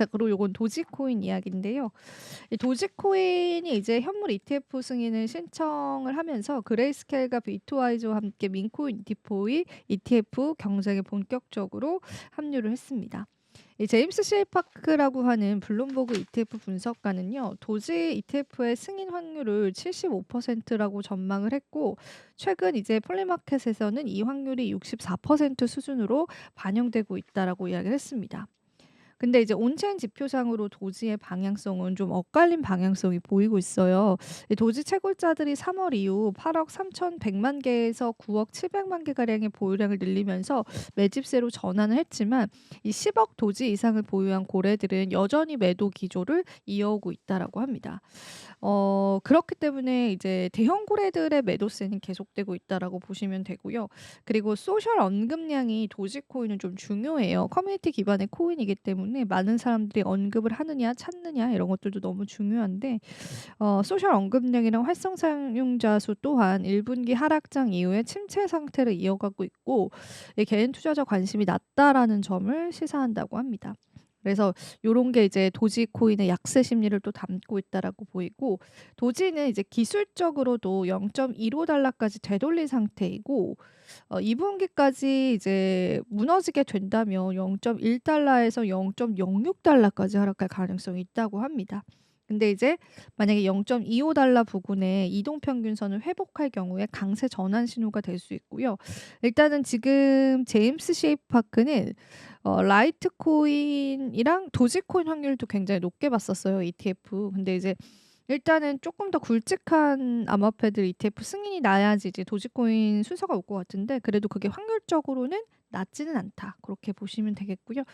자 그리고 요건 도지코인 이야기인데요. 이 도지코인이 이제 현물 ETF 승인을 신청을 하면서 그레이스케일과 비트와이즈와 함께 민코인 디포이 ETF 경쟁에 본격적으로 합류를 했습니다. 이 제임스 실파크라고 하는 블룸버그 ETF 분석가는요. 도지 ETF의 승인 확률을 75%라고 전망을 했고 최근 이제 폴리마켓에서는 이 확률이 64% 수준으로 반영되고 있다라고 이야기를 했습니다. 근데 이제 온체인 지표상으로 도지의 방향성은 좀 엇갈린 방향성이 보이고 있어요. 이 도지 채굴자들이 3월 이후 8억 3,100만 개에서 9억 700만 개 가량의 보유량을 늘리면서 매집세로 전환을 했지만 이 10억 도지 이상을 보유한 고래들은 여전히 매도 기조를 이어오고 있다라고 합니다. 어 그렇기 때문에 이제 대형 고래들의 매도세는 계속되고 있다라고 보시면 되고요. 그리고 소셜 언급량이 도지코인은 좀 중요해요. 커뮤니티 기반의 코인이기 때문에 많은 사람들이 언급을 하느냐 찾느냐 이런 것들도 너무 중요한데 어 소셜 언급량이랑 활성 사용자 수 또한 1분기 하락장 이후에 침체 상태를 이어가고 있고 이 개인 투자자 관심이 낮다라는 점을 시사한다고 합니다. 그래서 요런 게 이제 도지 코인의 약세 심리를 또 담고 있다라고 보이고 도지는 이제 기술적으로도 0.15 달러까지 되돌린 상태이고 어 2 분기까지 이제 무너지게 된다면 0.1 달러에서 0.06 달러까지 하락할 가능성이 있다고 합니다. 근데 이제 만약에 0.25 달러 부근에 이동 평균선을 회복할 경우에 강세 전환 신호가 될 수 있고요. 일단은 지금 제임스 셰이파크는 어 라이트 코인이랑 도지코인 확률도 굉장히 높게 봤었어요, ETF. 근데 이제 일단은 쪼끔 더 굵직한 암호화폐들 ETF 승인이 나야지 이제 도지코인 순서가 올 것 같은데 그래도 그게 확률적으로는 낮지는 않다. 그렇게 보시면 되겠고요.